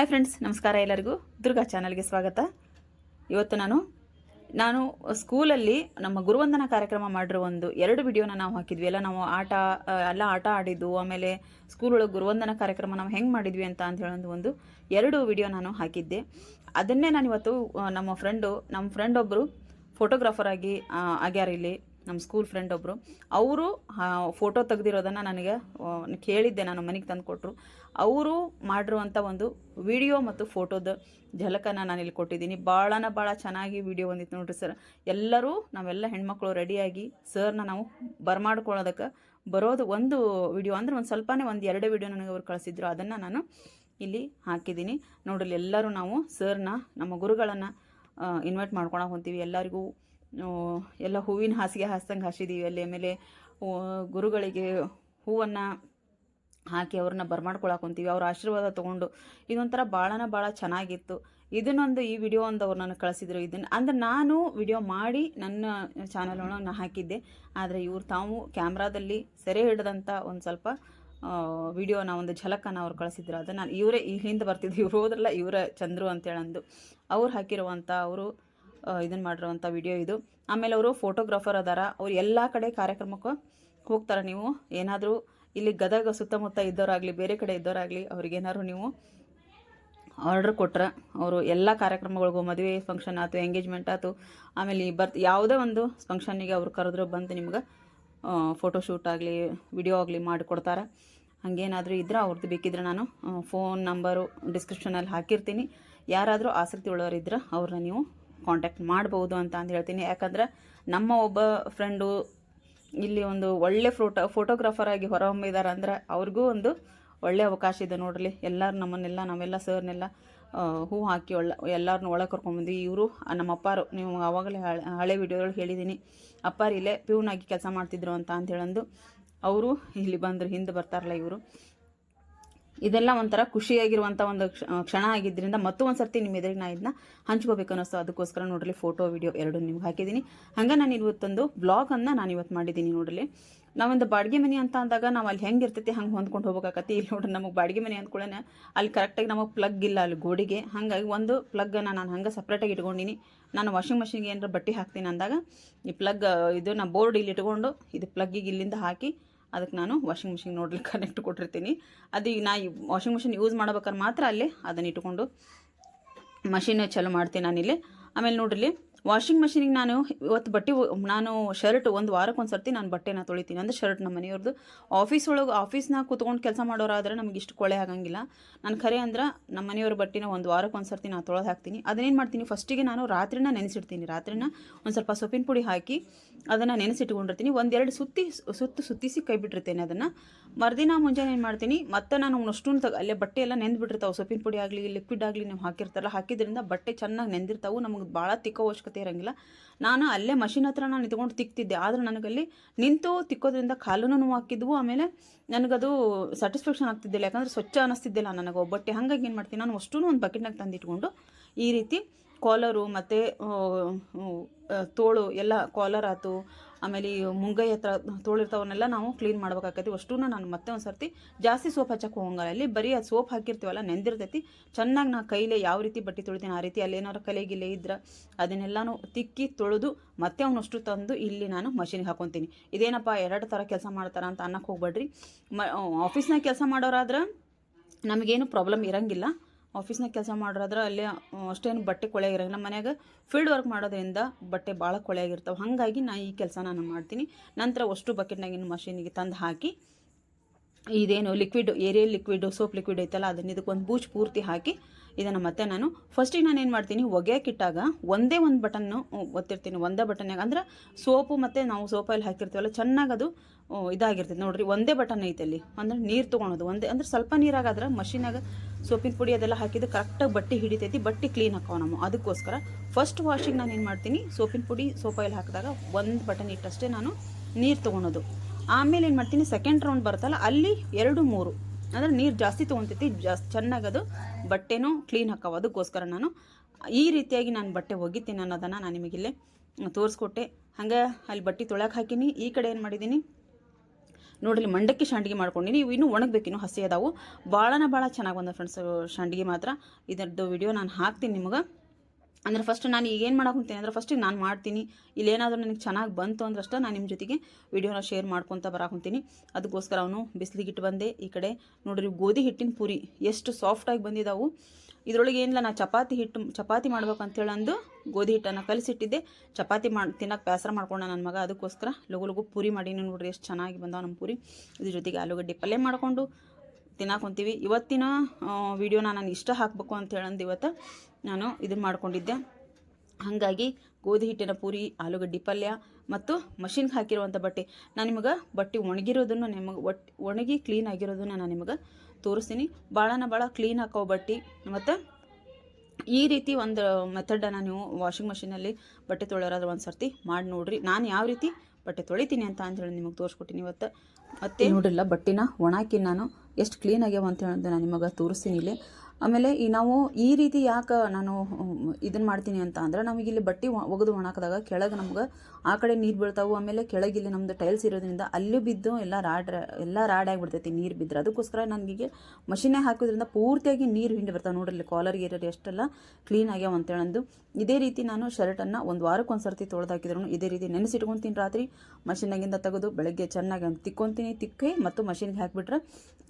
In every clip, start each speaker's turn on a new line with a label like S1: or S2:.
S1: Hi friends ನಮಸ್ಕಾರ ಎಲ್ಲರಿಗೂ. ದುರ್ಗಾ ಚಾನಲ್ಗೆ ಸ್ವಾಗತ. ಇವತ್ತು ನಾನು ನಾನು ಸ್ಕೂಲಲ್ಲಿ ನಮ್ಮ ಗುರುವಂದನ ಕಾರ್ಯಕ್ರಮ ಮಾಡಿರೋ ಒಂದು ಎರಡು ವಿಡಿಯೋನ ನಾವು ಹಾಕಿದ್ವಿ. ಎಲ್ಲ ನಾವು ಆಟ ಎಲ್ಲ ಆಟ ಆಡಿದ್ದು, ಆಮೇಲೆ ಸ್ಕೂಲ್ ಒಳಗೆ ಗುರುವಂದನಾ ಕಾರ್ಯಕ್ರಮ ನಾವು ಹೆಂಗೆ ಮಾಡಿದ್ವಿ ಅಂತ ಅಂತ ಹೇಳೋದು ಒಂದು ಎರಡು ವಿಡಿಯೋ ನಾನು ಹಾಕಿದ್ದೆ. ಅದನ್ನೇ ನಾನು ಇವತ್ತು ನಮ್ಮ ಫ್ರೆಂಡು ನಮ್ಮ ಫ್ರೆಂಡ್ ಒಬ್ಬರು ಫೋಟೋಗ್ರಾಫರ್ ಆಗಿ ಆಗ್ಯಾರ ಇಲ್ಲಿ. ನಮ್ಮ ಸ್ಕೂಲ್ ಫ್ರೆಂಡ್ ಒಬ್ಬರು ಅವರು ಫೋಟೋ ತೆಗೆದಿರೋದನ್ನು ನನಗೆ ಕೇಳಿದ್ದೆ, ನಾನು ಮನೆಗೆ ತಂದು ಕೊಟ್ಟರು ಅವರು ಮಾಡಿರುವಂಥ ಒಂದು ವಿಡಿಯೋ ಮತ್ತು ಫೋಟೋದ ಝಲಕನ್ನು ನಾನು ಇಲ್ಲಿ ಕೊಟ್ಟಿದ್ದೀನಿ. ಭಾಳನ ಭಾಳ ಚೆನ್ನಾಗಿ ವಿಡಿಯೋ ಬಂದಿತ್ತು ನೋಡ್ರಿ ಸರ್ ಎಲ್ಲರೂ, ನಾವೆಲ್ಲ ಹೆಣ್ಮಕ್ಳು ರೆಡಿಯಾಗಿ ಸರ್ನ ನಾವು ಬರಮಾಡ್ಕೊಳ್ಳೋದಕ್ಕೆ ಬರೋದು ಒಂದು ವಿಡಿಯೋ ಅಂದ್ರೆ ಒಂದು ಸ್ವಲ್ಪನೇ ಒಂದು ಎರಡು ವಿಡಿಯೋ ನನಗೆ ಅವ್ರು ಕಳಿಸಿದ್ರು. ಅದನ್ನು ನಾನು ಇಲ್ಲಿ ಹಾಕಿದ್ದೀನಿ. ನೋಡ್ರಿ ಎಲ್ಲರೂ ನಾವು ಸರ್ನ ನಮ್ಮ ಗುರುಗಳನ್ನು ಇನ್ವೈಟ್ ಮಾಡ್ಕೊಳಕ್ಕೆ ಹೊಂತೀವಿ. ಎಲ್ಲರಿಗೂ ಎಲ್ಲ ಹೂವಿನ ಹಾಸಿಗೆ ಹಾಸ್ದಂಗೆ ಹಾಸಿದ್ದೀವಿ ಅಲ್ಲಿ ಆಮೇಲೆ ಗುರುಗಳಿಗೆ ಹೂವನ್ನು ಹಾಕಿ ಅವ್ರನ್ನ ಬರ್ಮಾಡ್ಕೊಳಕ್ಕೆ ಹೊಂತೀವಿ. ಅವ್ರ ಆಶೀರ್ವಾದ ತೊಗೊಂಡು ಇದೊಂಥರ ಭಾಳನ ಭಾಳ ಚೆನ್ನಾಗಿತ್ತು. ಇದನ್ನೊಂದು ಈ ವಿಡಿಯೋ ಒಂದು ಅವ್ರು ನನಗೆ ಕಳಿಸಿದ್ರು ಇದನ್ನು. ಅಂದ್ರೆ ನಾನು ವಿಡಿಯೋ ಮಾಡಿ ನನ್ನ ಚಾನಲ್ ಒಳಗೆ ನಾನು ಹಾಕಿದ್ದೆ. ಆದರೆ ಇವ್ರು ತಾವು ಕ್ಯಾಮ್ರಾದಲ್ಲಿ ಸೆರೆ ಹಿಡಿದಂಥ ಒಂದು ಸ್ವಲ್ಪ ವಿಡಿಯೋನ ಒಂದು ಝಲಕನ್ನು ಅವ್ರು ಕಳಿಸಿದ್ರು. ಅದನ್ನು ನಾನು ಇವರೇ ಇಲ್ಲಿಂದ ಹಿಂದೆ ಬರ್ತಿದ್ರು. ಇವ್ರು ಹೋದ್ರಲ್ಲ ಇವರ ಚಂದ್ರು ಅಂತೇಳಂದು. ಅವ್ರು ಹಾಕಿರುವಂಥ ಅವರು ಇದನ್ನು ಮಾಡಿರುವಂಥ ವಿಡಿಯೋ ಇದು. ಆಮೇಲೆ ಅವರು ಫೋಟೋಗ್ರಾಫರ್ ಅದಾರ. ಅವ್ರು ಎಲ್ಲ ಕಡೆ ಕಾರ್ಯಕ್ರಮಕ್ಕೆ ಹೋಗ್ತಾರೆ ನೀವು. ಏನಾದರೂ ಇಲ್ಲಿ ಗದಗ ಸುತ್ತಮುತ್ತ ಇದ್ದವರಾಗಲಿ, ಬೇರೆ ಕಡೆ ಇದ್ದವರಾಗಲಿ ಅವ್ರಿಗೇನಾದ್ರು ನೀವು ಆರ್ಡ್ರ್ ಕೊಟ್ರೆ ಅವರು ಎಲ್ಲ ಕಾರ್ಯಕ್ರಮಗಳಿಗೂ ಮದುವೆ ಫಂಕ್ಷನ್ ಆಯ್ತು ಎಂಗೇಜ್ಮೆಂಟ್ ಆಯ್ತು. ಆಮೇಲೆ ಈ ಬರ್ತ್ ಯಾವುದೇ ಒಂದು ಫಂಕ್ಷನ್ನಿಗೆ ಅವ್ರು ಕರೆದ್ರು ಬಂದು ನಿಮ್ಗೆ ಫೋಟೋಶೂಟ್ ಆಗಲಿ ವಿಡಿಯೋ ಆಗಲಿ ಮಾಡಿಕೊಡ್ತಾರೆ. ಹಾಗೇನಾದರೂ ಇದ್ರೆ ಅವ್ರದ್ದು ಬೇಕಿದ್ರೆ ನಾನು ಫೋನ್ ನಂಬರು ಡಿಸ್ಕ್ರಿಪ್ಷನಲ್ಲಿ ಹಾಕಿರ್ತೀನಿ. ಯಾರಾದರೂ ಆಸಕ್ತಿ ಉಳ್ಳವರಿದ್ರೆ ಅವ್ರನ್ನ ನೀವು ಕಾಂಟ್ಯಾಕ್ಟ್ ಮಾಡ್ಬೋದು ಅಂತ ಅಂದು ಹೇಳ್ತೀನಿ. ಯಾಕಂದ್ರೆ ನಮ್ಮ ಒಬ್ಬ ಫ್ರೆಂಡು ಇಲ್ಲಿ ಒಂದು ಒಳ್ಳೆ ಫೋಟೋ ಫೋಟೋಗ್ರಾಫರ್ ಆಗಿ ಹೊರಹೊಮ್ಮಿದ್ದಾರೆ ಅಂದ್ರೆ ಅವ್ರಿಗೂ ಒಂದು ಒಳ್ಳೆ ಅವಕಾಶ ಇದೆ ನೋಡ್ರಿ. ಎಲ್ಲರೂ ನಮ್ಮನ್ನೆಲ್ಲ, ನಾವೆಲ್ಲ ಸರ್ನೆಲ್ಲ ಹೂ ಹಾಕಿ ಒಳ್ಳೆ ಎಲ್ಲರನ್ನ ಒಳಗೆ ಕರ್ಕೊಂಬಂದು ಇವರು ನಮ್ಮ ಅಪ್ಪಾರು, ನೀವು ಆವಾಗಲೇ ಹಳೆ ಹಳೆ ವಿಡಿಯೋಗಳು ಹೇಳಿದ್ದೀನಿ ಅಪ್ಪಾರು ಇಲ್ಲೇ ಪ್ಯೂನಾಗಿ ಕೆಲಸ ಮಾಡ್ತಿದ್ರು ಅಂತ ಅಂತ ಹೇಳಂದು ಅವರು ಇಲ್ಲಿ ಬಂದರು, ಹಿಂದೆ ಬರ್ತಾರಲ್ಲ ಇವರು. ಇದೆಲ್ಲ ಒಂಥರ ಖುಷಿಯಾಗಿರುವಂಥ ಒಂದು ಕ್ಷಣ ಆಗಿದ್ದರಿಂದ ಮತ್ತೂ ಒಂದು ಸರ್ತಿ ನಿಮ್ಮ ಎದುರಿಗೆ ನಾನು ಇದನ್ನ ಹಂಚ್ಕೋಬೇಕು ಅನ್ನಿಸ್ತು ಅದಕ್ಕೋಸ್ಕರ ನೋಡ್ರಿ ಫೋಟೋ ವಿಡಿಯೋ ಎರಡು ನಿಮ್ಗೆ ಹಾಕಿದ್ದೀನಿ. ಹಂಗೆ ನಾನು ಇವತ್ತೊಂದು ಬ್ಲಾಗನ್ನು ನಾನು ಇವತ್ತು ಮಾಡಿದ್ದೀನಿ ನೋಡ್ರಿ ನಾವೊಂದು ಬಾಡಿಗೆ ಮನೆ ಅಂತ ಅಂದಾಗ ನಾವು ಅಲ್ಲಿ ಹೆಂಗೆ ಇರ್ತೈತಿ, ಹಂಗೆ ಹೊಂದ್ಕೊಂಡು ಹೋಗ್ಬೇಕಾಕತಿ ಇಲ್ಲಿ ನೋಡ್ರಿ ನಮಗೆ ಬಾಡಿಗೆ ಮನೆ ಅಂದ್ಕೊಳ್ಳೆ ಅಲ್ಲಿ ಕರೆಕ್ಟಾಗಿ ನಮಗೆ ಪ್ಲಗ್ ಇಲ್ಲ, ಅಲ್ಲಿ ಗೋಡಿಗೆ. ಹಾಗಾಗಿ ಒಂದು ಪ್ಲಗ್ಗನ್ನು ನಾನು ಹಂಗೆ ಸಪ್ರೇಟಾಗಿ ಇಟ್ಕೊಂಡಿನಿ. ನಾನು ವಾಷಿಂಗ್ ಮಷಿನ್ಗೆ ಏನಾರ ಬಟ್ಟೆ ಹಾಕ್ತೀನಿ ಅಂದಾಗ ಈ ಪ್ಲಗ್ ಇದು ನಾ ಬೋರ್ಡ್ ಇಲ್ಲಿ ಇಟ್ಕೊಂಡು ಇದು ಪ್ಲಗ್ಗಿಗೆ ಇಲ್ಲಿಂದ ಹಾಕಿ ಅದಕ್ಕೆ ನಾನು ವಾಷಿಂಗ್ ಮಿಷಿನ್ ನೋಡ್ಲಿಕ್ಕೆ ಕನೆಕ್ಟ್ ಕೊಟ್ಟಿರ್ತೀನಿ. ಅದು ನಾ ವಾಷಿಂಗ್ ಮಿಷಿನ್ ಯೂಸ್ ಮಾಡ್ಬೇಕಾದ್ರೆ ಮಾತ್ರ ಅಲ್ಲೇ ಅದನ್ನು ಇಟ್ಕೊಂಡು ಮಷಿನ್ ಚಾಲು ಮಾಡ್ತೀನಿ ನಾನಿಲ್ಲಿ ಆಮೇಲೆ ನೋಡ್ರಿ, ವಾಷಿಂಗ್ ಮಷಿನಿಗೆ ನಾನು ಇವತ್ತು ಬಟ್ಟೆ ನಾನು ಶರ್ಟ್ ಒಂದು ವಾರಕ್ಕೆ ಒಂದು ಸರ್ತಿ ನಾನು ಬಟ್ಟೆನ ತೊಳಿತೀನಿ. ಅಂದರೆ ಶರ್ಟ್ ನಮ್ಮ ಮನೆಯವ್ರದ್ದು ಆಫೀಸ್ ಒಳಗೆ ಆಫೀಸ್ನಾಗ ಕೂತ್ಕೊಂಡು ಕೆಲಸ ಮಾಡೋರಾದ್ರೆ ನಮಗೆ ಇಷ್ಟು ಕೊಳೆ ಆಗಂಗಿಲ್ಲ. ನಾನು ಖರೆ ಅಂದ್ರೆ ನಮ್ಮ ಮನೆಯವ್ರ ಬಟ್ಟೆನ ಒಂದು ವಾರಕ್ಕೆ ಒಂದು ಸರ್ತಿ ನಾನು ತೊಳೆದು ಹಾಕ್ತೀನಿ. ಅದನ್ನೇನು ಮಾಡ್ತೀನಿ ಫಸ್ಟಿಗೆ ನಾನು ರಾತ್ರಿನ ನೆನೆಸಿಡ್ತೀನಿ. ರಾತ್ರಿನ ಒಂದು ಸ್ವಲ್ಪ ಸೊಪ್ಪಿನ ಪುಡಿ ಹಾಕಿ ಅದನ್ನು ನೆನೆಸಿಟ್ಕೊಂಡಿರ್ತೀನಿ. ಒಂದೆರಡು ಸುತ್ತಿ ಸುತ್ತು ಸುತ್ತಿಸಿ ಕೈ ಬಿಟ್ಟಿರ್ತೇನೆ ಅದನ್ನು. ಮರುದಿನ ಮುಂಜಾನೆ ಏನು ಮಾಡ್ತೀನಿ, ಮತ್ತೆ ನಾನು ಅಷ್ಟು ತಗ, ಅಲ್ಲೇ ಬಟ್ಟೆ ಎಲ್ಲ ನೆಂದ್ಬಿಟ್ಟಿರ್ತಾವೆ, ಸೊಪ್ಪಿನ ಪುಡಿ ಆಗಲಿ ಲಿಕ್ವಿಡ್ ಆಗಲಿ ನೀವು ಹಾಕಿರ್ತಾರಲ್ಲ, ಹಾಕಿದ್ರಿಂದ ಬಟ್ಟೆ ಚೆನ್ನಾಗಿ ನೆಂದಿರ್ತಾವೆ, ನಮಗೆ ಭಾಳ ತಿಕ್ಕೋ ಅವಶ್ಯಕತೆ ಇರೋಂಗಿಲ್ಲ. ನಾನು ಅಲ್ಲೇ ಮಷಿನ್ ಹತ್ರ ನಾನು ನಿಂತ್ಕೊಂಡು ತಿಕ್ತಿದ್ದೆ, ಆದರೆ ನನಗಲ್ಲಿ ನಿಂತು ತಿಕ್ಕೋದ್ರಿಂದ ಕಾಲೂ ಹಾಕಿದ್ವು, ಆಮೇಲೆ ನನಗದು ಸ್ಯಾಟಿಸ್ಫ್ಯಾಕ್ಷನ್ ಆಗ್ತಿದ್ದಿಲ್ಲ, ಯಾಕಂದ್ರೆ ಸ್ವಚ್ಛ ಅನ್ನಿಸ್ತಿದ್ದಿಲ್ಲ ನನಗೆ. ಒಬ್ಬಟ್ಟೆ ಹಾಗಾಗಿ ಏನು ಮಾಡ್ತೀನಿ, ನಾನು ಅಷ್ಟೂ ಒಂದು ಬಕೆಟ್ನಾಗ ತಂದಿಟ್ಕೊಂಡು ಈ ರೀತಿ ಕಾಲರು ಮತ್ತು ತೋಳು ಎಲ್ಲ ಕಾಲರ್ ಆಯ್ತು ಆಮೇಲೆ ಈ ಮುಂಗೈ ಹತ್ರ ತೋಳಿರ್ತಾವನ್ನೆಲ್ಲ ನಾವು ಕ್ಲೀನ್ ಮಾಡ್ಬೇಕಾಕೈತಿ. ಅಷ್ಟೂ ನಾನು ಮತ್ತೆ ಒಂದು ಸರ್ತಿ ಜಾಸ್ತಿ ಸೋಪ್ ಹಚ್ಚಕ್ಕೆ ಹೋಗಂಗಿಲ್ಲ ಅಲ್ಲಿ ಬರೀ ಅದು ಸೋಪ್ ಹಾಕಿರ್ತೀವಲ್ಲ, ನೆಂದಿರ್ತೈತಿ. ಚೆನ್ನಾಗಿ ನಾ ಕೈಲೇ ಯಾವ ರೀತಿ ಬಟ್ಟೆ ತೊಳಿತೀನಿ ಆ ರೀತಿ ಅಲ್ಲಿ ಏನಾರು ಕಲೆಗಿಲೆ ಇದ್ರೆ ಅದನ್ನೆಲ್ಲನೂ ತಿಕ್ಕಿ ತೊಳೆದು ಮತ್ತೆ ಅವನಷ್ಟು ತಂದು ಇಲ್ಲಿ ನಾನು ಮಷಿನ್ಗೆ ಹಾಕೊತೀನಿ. ಇದೇನಪ್ಪ, ಎರಡು ಥರ ಕೆಲಸ ಮಾಡ್ತಾರ ಅಂತ ಅನ್ನಕ್ಕೆ ಹೋಗ್ಬೇಡ್ರಿ. ಮ ಆಫೀಸ್ನಾಗ ಕೆಲಸ ಮಾಡೋರಾದ್ರೆ ನಮಗೇನು ಪ್ರಾಬ್ಲಮ್ ಇರಂಗಿಲ್ಲ. ಆಫೀಸ್ನಾಗ ಕೆಲಸ ಮಾಡೋರಾದ್ರೆ ಅಲ್ಲಿ ಅಷ್ಟೇನು ಬಟ್ಟೆ ಕೊಳೆ ಇರಂಗಿಲ್ಲ ನಮ್ಮ ಮನ್ಯಾಗ ಫೀಲ್ಡ್ ವರ್ಕ್ ಮಾಡೋದ್ರಿಂದ ಬಟ್ಟೆ ಭಾಳ ಕೊಳೆಯಾಗಿರ್ತಾವೆ ಹಾಗಾಗಿ ನಾ ಈ ಕೆಲಸ ನಾನು ಮಾಡ್ತೀನಿ. ನಂತರ ಅಷ್ಟು ಬಕೆಟ್ನಾಗಿನ ಮಷೀನಿಗೆ ತಂದು ಹಾಕಿ ಇದೇನು liquid Ariel liquid soap liquid ಐತಲ್ಲ, ಅದನ್ನ ಇದಕ್ಕೆ ಒಂದು ಬೂಚ್ ಪೂರ್ತಿ ಹಾಕಿ ಇದನ್ನು ಮತ್ತೆ ನಾನು ಫಸ್ಟಿಗೆ ನಾನು ಏನು ಮಾಡ್ತೀನಿ ಒಗೆಯಕ್ಕಿಟ್ಟಾಗ ಒಂದೇ ಒಂದು ಬಟನ್ನು ಒತ್ತಿರ್ತೀನಿ. ಒಂದೇ ಬಟನ್ಯಾಗ ಅಂದ್ರೆ ಸೋಪು ಮತ್ತು ನಾವು ಸೋಪಲ್ಲಿ ಹಾಕಿರ್ತೀವಲ್ಲ, ಚೆನ್ನಾಗಿ ಅದು ಇದಾಗಿರ್ತೈತೆ. ನೋಡಿರಿ, ಒಂದೇ ಬಟನ್ ಐತೆ ಅಲ್ಲಿ. ಅಂದ್ರೆ ನೀರು ತೊಗೊಳೋದು, ಒಂದೇ, ಅಂದ್ರೆ ಸ್ವಲ್ಪ ನೀರಾಗಾದ್ರೆ ಮಷೀನಾಗ ಸೋಪಿನ ಪುಡಿ ಅದೆಲ್ಲ ಹಾಕಿದ್ದು ಕರೆಕ್ಟಾಗಿ ಬಟ್ಟೆ ಹಿಡಿತೈತಿ, ಬಟ್ಟೆ ಕ್ಲೀನ್ ಹಾಕೋ ನಾವು. ಅದಕ್ಕೋಸ್ಕರ ಫಸ್ಟ್ ವಾಷಿಂಗ್ ನಾನು ಏನು ಮಾಡ್ತೀನಿ ಸೋಪಿನ ಪುಡಿ ಸೋಪಾಯಲ್ಲಿ ಹಾಕಿದಾಗ ಒಂದು ಬಟನ್ ಇಟ್ಟಷ್ಟೇ ನಾನು ನೀರು ತೊಗೊಳೋದು. ಆಮೇಲೆ ಏನು ಮಾಡ್ತೀನಿ ಸೆಕೆಂಡ್ ರೌಂಡ್ ಬರುತ್ತಲ್ಲ, ಅಲ್ಲಿ ಎರಡು ಮೂರು. ಅಂದರೆ ನೀರು ಜಾಸ್ತಿ ತೊಗೊತೈತಿ ಜಾಸ್ತಿ ಚೆನ್ನಾಗಿ ಅದು ಬಟ್ಟೆನೂ ಕ್ಲೀನ್ ಹಾಕವ. ಅದಕ್ಕೋಸ್ಕರ ನಾನು ಈ ರೀತಿಯಾಗಿ ನಾನು ಬಟ್ಟೆ ಒಗಿತೀನಿ ಅನ್ನೋದನ್ನು ನಾನು ನಿಮಗಿಲ್ಲೇ ತೋರಿಸ್ಕೊಟ್ಟೆ. ಹಂಗೆ ಅಲ್ಲಿ ಬಟ್ಟೆ ತೊಳಕ್ಕೆ ಹಾಕೀನಿ, ಈ ಕಡೆ ಏನು ಮಾಡಿದ್ದೀನಿ ನೋಡ್ರಿ ಇಲ್ಲಿ ಮಂಡಕ್ಕಿ ಶಾಂಡಿಗೆ ಮಾಡ್ಕೊಂಡಿನಿ, ಇವು ಇನ್ನೂ ಒಣಗಬೇಕಿನ್ನು ಹಸಿ ಅದಾವು. ಭಾಳನ ಭಾಳ ಚೆನ್ನಾಗಿ ಬಂದ ಫ್ರೆಂಡ್ಸ್ ಶಾಂಡಿಗೆ ಮಾತ್ರ. ಇದರದ್ದು ವಿಡಿಯೋ ನಾನು ಹಾಕ್ತೀನಿ ನಿಮಗೆ. ಅಂದ್ರೆ ಫಸ್ಟ್ ನಾನು ಈಗ ಏನು ಅಂದರೆ ಅಂದ್ರೆ ಫಸ್ಟಿಗೆ ನಾನು ಮಾಡ್ತೀನಿ. ಇಲ್ಲೇನಾದರೂ ನನಗೆ ಚೆನ್ನಾಗಿ ಬಂತು ಅಂದ್ರೆ ಅಷ್ಟೇ ನಾನು ನಿಮ್ಮ ಜೊತೆಗೆ ವಿಡಿಯೋನ ಶೇರ್ ಮಾಡ್ಕೊತ ಬರಾಕೊಂತೀನಿ ಅದಕ್ಕೋಸ್ಕರ ಅವನು ಬಿಸಿಲಿಗಿಟ್ಟು ಬಂದೆ. ಈ ಕಡೆ ನೋಡಿರಿ ಗೋಧಿ ಹಿಟ್ಟಿನ ಪೂರಿ ಎಷ್ಟು ಸಾಫ್ಟಾಗಿ ಬಂದಿದ್ದಾವು ಇದರೊಳಗೆ ಏನಿಲ್ಲ ನಾನು ಚಪಾತಿ ಹಿಟ್ಟು ಚಪಾತಿ ಮಾಡ್ಬೇಕು ಅಂತೇಳಿ ಅಂದು ಗೋಧಿ ಹಿಟ್ಟನ್ನು ಕಲಿಸಿಟ್ಟಿದ್ದೆ. ಚಪಾತಿ ಮಾಡಿ, ತಿನ್ನೋಕೆ ಬೇಸರ ಮಾಡ್ಕೊಂಡ ನನ್ನ ಮಗ. ಅದಕ್ಕೋಸ್ಕರ ಲಗು ಲಗು ಪೂರಿ ಮಾಡೀನಿ ನೋಡಿರಿ ಎಷ್ಟು ಚೆನ್ನಾಗಿ ಬಂದಾವ ನಮ್ಮ ಪೂರಿ. ಇದ್ರ ಜೊತೆಗೆ ಆಲೂಗಡ್ಡೆ ಪಲ್ಯ ಮಾಡಿಕೊಂಡು ತಿನ್ನಾಕೊಂತೀವಿ ಇವತ್ತಿನ ವಿಡಿಯೋನ ನಾನು ಇಷ್ಟ ಹಾಕ್ಬೇಕು ಅಂತ ಹೇಳಂದು ಇವತ್ತು ನಾನು ಇದನ್ನು ಮಾಡ್ಕೊಂಡಿದ್ದೆ. ಹಾಗಾಗಿ ಗೋಧಿ ಹಿಟ್ಟಿನ ಪೂರಿ, ಆಲೂಗಡ್ಡೆ ಪಲ್ಯ ಮತ್ತು ಮಷಿನ್ಗೆ ಹಾಕಿರುವಂಥ ಬಟ್ಟೆ. ನಾನು ನಿಮಗೆ ಬಟ್ಟೆ ಒಣಗಿರೋದನ್ನು ನಿಮಗೆ ಒಣಗಿ ಕ್ಲೀನ್ ಆಗಿರೋದನ್ನು ನಾನು ನಿಮಗೆ ತೋರಿಸ್ತೀನಿ. ಭಾಳನ ಭಾಳ ಕ್ಲೀನ್ ಹಾಕೋ ಬಟ್ಟೆ ಮತ್ತು ಈ ರೀತಿ ಒಂದು ಮೆಥಡನ್ನು ನೀವು ವಾಷಿಂಗ್ ಮಷಿನಲ್ಲಿ ಬಟ್ಟೆ ತೊಳೆಯೋರಾದ್ರೆ ಒಂದು ಸರ್ತಿ ಮಾಡಿ ನೋಡ್ರಿ. ನಾನು ಯಾವ ರೀತಿ ಬಟ್ಟೆ ತೊಳಿತೀನಿ ಅಂತ ಅಂತೇಳಿ ನಿಮಗೆ ತೋರಿಸ್ಕೊಟ್ಟಿನಿ ಇವತ್ತು. ಮತ್ತೆ ನೋಡಿಲ್ಲ ಬಟ್ಟೆನ ಒಣಾಕಿ ನಾನು ಎಷ್ಟು ಕ್ಲೀನ್ ಆಗ್ಯಾವ ಅಂತ ನಾನು ನಿಮಗೆ ತೋರಿಸ್ತೀನಿ ಇಲ್ಲಿ. ಆಮೇಲೆ ಈ ನಾವು ಈ ರೀತಿ ಯಾಕೆ ನಾನು ಇದನ್ನು ಮಾಡ್ತೀನಿ ಅಂತ ಅಂದ್ರೆ ನಮಗಿಲ್ಲಿ ಬಟ್ಟೆ ಒಗೆದು ಒಣಾಕಿದಾಗ ಕೆಳಗೆ ನಮ್ಗೆ ಆ ಕಡೆ ನೀರು ಬೀಳ್ತಾವೆ, ಆಮೇಲೆ ಕೆಳಗೆ ಇಲ್ಲಿ ನಮ್ಮದು ಟೈಲ್ಸ್ ಇರೋದ್ರಿಂದ ಅಲ್ಲೂ ಬಿದ್ದು ಎಲ್ಲ ರಾಡ್ ಎಲ್ಲ ರಾಡ್ ಆಗಿಬಿಡ್ತೈತಿ ನೀರು ಬಿದ್ದರೆ ಅದಕ್ಕೋಸ್ಕರ ನನಗೆ ಮಷಿನೇ ಹಾಕೋದ್ರಿಂದ ಪೂರ್ತಿಯಾಗಿ ನೀರು ಹಿಂಡಿ ಬರ್ತಾವೆ ನೋಡ್ರಿ ಕಾಲರ್ ಗೀರರ್ ಎಷ್ಟೆಲ್ಲ ಕ್ಲೀನ್ ಆಗ್ಯಾವ ಅಂತೇಳಂದು ಇದೇ ರೀತಿ ನಾನು ಶರ್ಟನ್ನು ಒಂದು ವಾರಕ್ಕೆ ಒಂದು ಸರ್ತಿ ತೊಳೆದು ಹಾಕಿದ್ರು ಇದೇ ರೀತಿ ನೆನೆಸಿಟ್ಕೊತೀನಿ ರಾತ್ರಿ. ಮಷಿನಾಗಿಂದ ತೆಗೆದು ಬೆಳಗ್ಗೆ ಚೆನ್ನಾಗಿ ತಿಕ್ಕೊಂತೀನಿ, ತಿಕ್ಕಿ ಮತ್ತು ಮಷಿನ್ಗೆ ಹಾಕಿಬಿಟ್ರೆ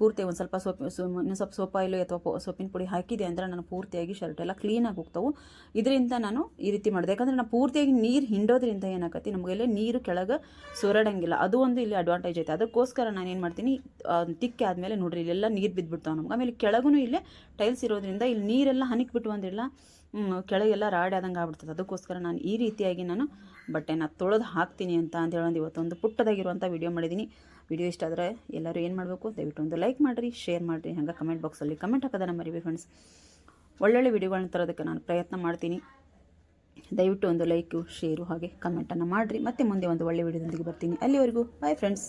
S1: ಪೂರ್ತಿ ಒಂದು ಸ್ವಲ್ಪ ಸೋಪ್, ಸೋ ಇನ್ನೂ ಸ್ವಲ್ಪ ಆಯಿಲು ಅಥವಾ ಸೊಪ್ಪಿನ ಪುಡಿ ಹಾಕಿದೆ ಅಂದರೆ ನಾನು ಪೂರ್ತಿಯಾಗಿ ಶರ್ಟ್ ಎಲ್ಲ ಕ್ಲೀನಾಗಿ ಹೋಗ್ತಾವೆ. ಇದರಿಂದ ನಾನು ಈ ರೀತಿ ಮಾಡಿದೆ. ಯಾಕಂದರೆ ನಾನು ಪೂರ್ತಿಯಾಗಿ ನೀರು ಹಿಂಡೋದ್ರಿಂದ ಏನಾಗತ್ತೆ ನಮಗೆಲ್ಲ ನೀರು ಕೆಳಗೆ ಸೋರಡಂಗಿಲ್ಲ. ಅದು ಒಂದು ಇಲ್ಲಿ ಅಡ್ವಾಂಟೇಜ್ ಐತೆ. ಅದಕ್ಕೋಸ್ಕರ ನಾನು ಏನು ಮಾಡ್ತೀನಿ? ತಿಕ್ಕಿ ಆದಮೇಲೆ ನೋಡ್ರಿ ಇಲ್ಲೆಲ್ಲ ನೀರು ಬಿದ್ದುಬಿಡ್ತಾವೆ ನಮ್ಗೆ. ಆಮೇಲೆ ಕೆಳಗೂ ಇಲ್ಲೇ ಟೈಲ್ಸ್ ಇರೋದ್ರಿಂದ ಇಲ್ಲಿ ನೀರೆಲ್ಲ ಹನಿಕ್ ಬಿಟ್ಟು ಅಂದಿಲ್ಲ ಹ್ಮ್, ಕೆಳಗೆಲ್ಲ ರಾಡಿ ಆದಂಗೆ ಆಗ್ಬಿಡ್ತದೆ. ಅದಕ್ಕೋಸ್ಕರ ನಾನು ಈ ರೀತಿಯಾಗಿ ನಾನು ಬಟ್ಟೆನ ತೊಳೆದು ಹಾಕ್ತೀನಿ ಅಂತ ಅಂತ ಹೇಳೋದು ಇವತ್ತೊಂದು ಪುಟ್ಟದಾಗಿರುವಂಥ ವಿಡಿಯೋ ಮಾಡಿದ್ದೀನಿ ವಿಡಿಯೋ ಇಷ್ಟ ಆದರೆ ಎಲ್ಲರೂ ಏನು ಮಾಡಬೇಕು, ದಯವಿಟ್ಟು ಒಂದು ಲೈಕ್ ಮಾಡಿರಿ ಶೇರ್ ಮಾಡಿರಿ, ಹಂಗೆ ಕಮೆಂಟ್ ಬಾಕ್ಸಲ್ಲಿ ಕಮೆಂಟ್ ಹಾಕೋದನ್ನು ಮರಿವಿ ಫ್ರೆಂಡ್ಸ್ ಒಳ್ಳೊಳ್ಳೆ ವಿಡಿಯೋಗಳನ್ನ ತರೋದಕ್ಕೆ ನಾನು ಪ್ರಯತ್ನ ಮಾಡ್ತೀನಿ. ದಯವಿಟ್ಟು ಒಂದು ಲೈಕು ಶೇರು ಹಾಗೆ ಕಮೆಂಟನ್ನು ಮಾಡಿರಿ. ಮತ್ತೆ ಮುಂದೆ ಒಂದು ಒಳ್ಳೆ ವಿಡಿಯೋದೊಂದಿಗೆ ಬರ್ತೀನಿ. ಅಲ್ಲಿವರೆಗೂ ಬಾಯ್ ಫ್ರೆಂಡ್ಸ್